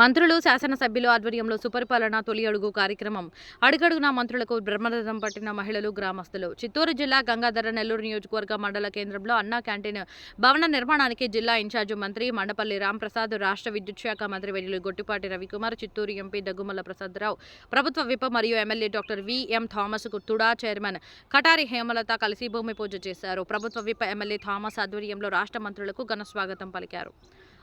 మంత్రులు శాసనసభ్యులు ఆధ్వర్యంలో సుపరిపాలన తొలి అడుగు కార్యక్రమం. అడుగడుగునా మంత్రులకు బ్రహ్మరథం పట్టిన మహిళలు గ్రామస్తులు. చిత్తూరు జిల్లా గంగాధర నెల్లూరు నియోజకవర్గ మండల కేంద్రంలో అన్నా క్యాంటీన్ భవన నిర్మాణానికి జిల్లా ఇన్ఛార్జ్ మంత్రి మండపల్లి రాంప్రసాద్ రాష్ట్ర విద్యుత్ శాఖ మంత్రి వెల్లుల్లి గొట్టిపాటి రవికుమార్ చిత్తూరు ఎంపీ దగ్గుమల్ల ప్రసాదరావు ప్రభుత్వ విప మరియు MLA doctor V M Thomas TUDA chairman Katari Hemalatha కలిసి భూమి పూజ చేశారు. ప్రభుత్వ విప ఎమ్మెల్యే థామస్ ఆధ్వర్యంలో రాష్ట్ర మంత్రులకు ఘన స్వాగతం పలికారు.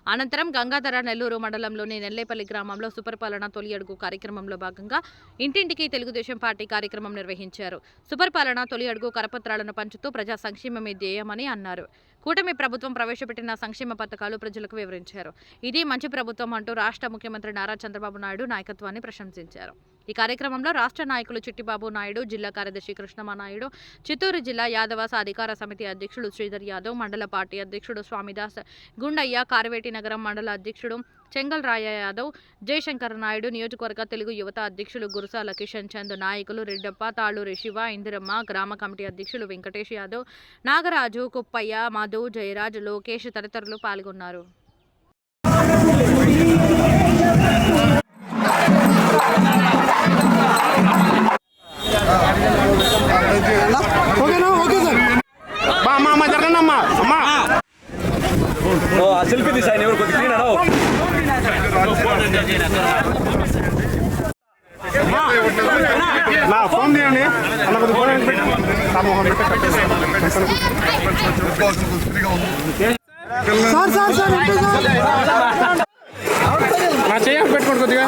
అనంతరం గంగాధర నెల్లూరు మండలంలోని నెల్లేపల్లి గ్రామంలో సుపరిపాలన తొలి అడుగు కార్యక్రమంలో భాగంగా ఇంటింటికి తెలుగుదేశం పార్టీ కార్యక్రమం నిర్వహించారు. సుపరిపాలన తొలి అడుగు కరపత్రాలను పంచుతూ ప్రజా సంక్షేమమే ధ్యేయమని అన్నారు. కూటమి ప్రభుత్వం ప్రవేశపెట్టిన సంక్షేమ పథకాలు ప్రజలకు వివరించారు. ఇది మంచి ప్రభుత్వం అంటూ రాష్ట్ర ముఖ్యమంత్రి నారా చంద్రబాబు నాయుడు నాయకత్వాన్ని ప్రశంసించారు. ఈ కార్యక్రమంలో రాష్ట్ర నాయకులు చిట్టిబాబు నాయుడు జిల్లా కార్యదర్శి కృష్ణమా నాయుడు చిత్తూరు జిల్లా యాదవ అధికార సమితి అధ్యక్షుడు శ్రీధర్ యాదవ్ మండల పార్టీ అధ్యక్షుడు స్వామిదాస్ గుండయ్య కార్వేటి నగరం మండల అధ్యక్షుడు చెంగల్ రాయ యాదవ్ జయశంకర్ నాయుడు నియోజకవర్గ తెలుగు యువత అధ్యక్షులు గురుసాల కిషన్ చంద్ నాయకులు రెడ్డప్ప తాళూరి శివ ఇందిరమ్మ గ్రామ కమిటీ అధ్యక్షులు వెంకటేష్ యాదవ్ నాగరాజు కుప్పయ్య మధు జయరాజ్ లోకేష్ తదితరులు పాల్గొన్నారు. ఓకేనా? Okay sir. బా అమ్మా అమ్మ జరగండి అమ్మా. అమ్మా. ఓ ఆ సెల్ఫీ తీసాయి ఎవరు కొద్దిగా క్లీన్ నా ఫోన్ తీయండి. అన్న కొద్దిగా ఫోన్ నా మొహం పెట్టి కట్టేసి సార్ సార్ సార్ ఇటు సార్. నా చేయ పెట్టుకోండి కొద్దిగా.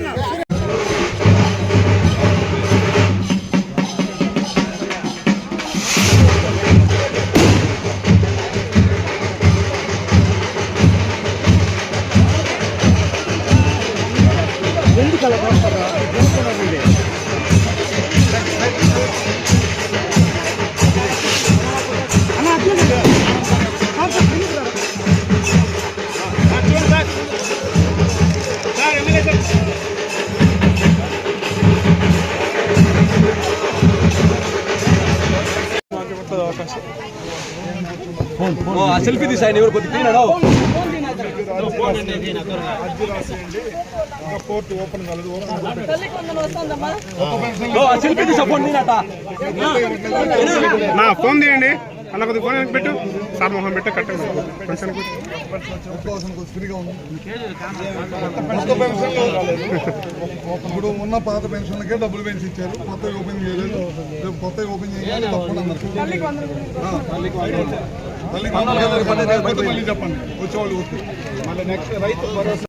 సెల్ఫీ తీసాయి ఎవరు కొద్దిగా సెల్ఫీ తీసా ఫోన్ నేనట నా ఫోన్ తీయండి. అన్న కొద్దిగా ఫోన్ వెనక్కి పెట్టు. సార్ మొహం పెట్టి కొత్త పెన్షన్లు ఇప్పుడు ఉన్న పాత పెన్షన్లకే డబ్బులు పెంచి ఇచ్చారు. కొత్త ఓపెన్ చేయలేదు. రేపు కొత్త ఓపెన్ చేయాలి తప్పకుండా తల్లికి మళ్ళీ చెప్పండి వచ్చేవాళ్ళు వస్తే మళ్ళీ నెక్స్ట్ రైతు భరోసా